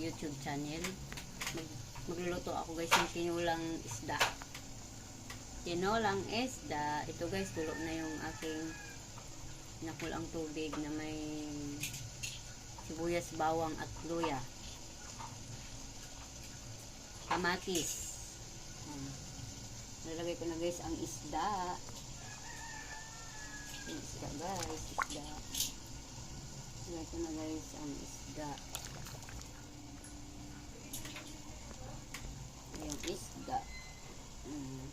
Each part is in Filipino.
YouTube channel. Mag, magluluto ako guys ng tinulang isda. Tinulang isda. Ito guys, tulo na yung aking nakulang tubig na may sibuyas, bawang at luya. Kamatis. Ayan. Nalagay ko na guys ang isda. Isda guys, isda. Nalagay ko na guys ang isda. Yung isda. Mm.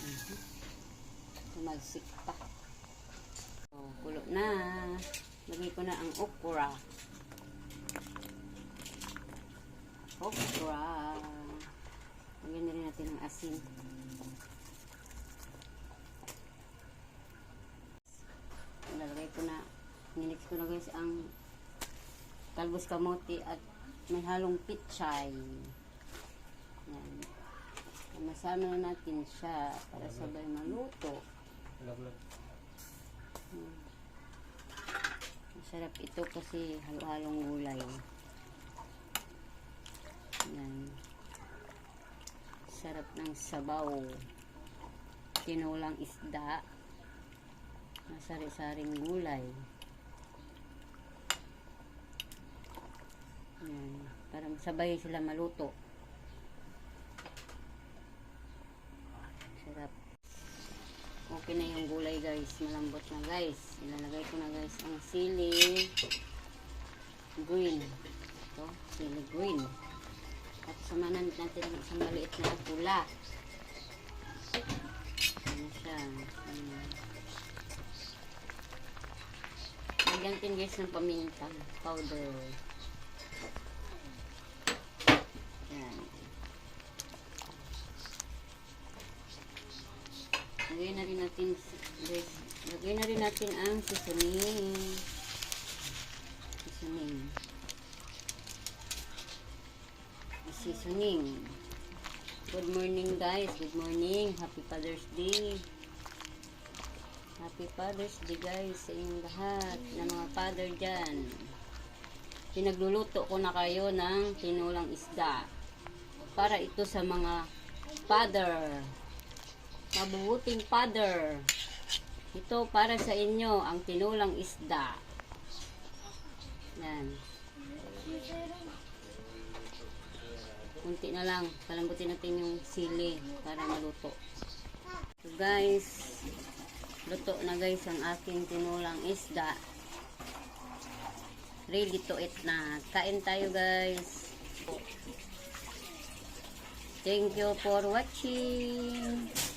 Mhm. Tumalsik pa. So, kulo na. Lagay ko na ang okra. Okra. Lagyan na rin natin ang asin. Lalagay ko na, ninix ko na guys ang kalbos kamote at may halong pitchay. Yan. Masama na natin siya para sabay maluto. Laglag. Hmm. Masarap ito kasi halo-halong gulay. Yan. Sarap ng sabaw. Tinulang isda. Masari-saring gulay. Yan. Para sabay sila maluto. Sarap. Okay na yung gulay guys. Malambot na guys. Ilalagay ko na guys ang sili green. Ito, sili green. At samanan natin ang isang maliit na pula. Ano siya? Ayan. Lagyan natin guys ng paminta powder. Lagay na rin natin guys. Lagay na rin natin ang seasoning. Seasoning. Seasoning. Good morning guys. Good morning. Happy Father's Day. Happy Father's Day guys sa inyong lahat na mga father dyan. Pinagluluto ko na kayo ng tinulang isda. Para ito sa mga father. Mabubuting father. Ito para sa inyo ang tinulang isda. Yan. Kunti na lang. Palambutin natin yung sili para maluto. So guys, luto na guys ang aking tinulang isda. Ready to eat na. Kain tayo guys. Thank you for watching.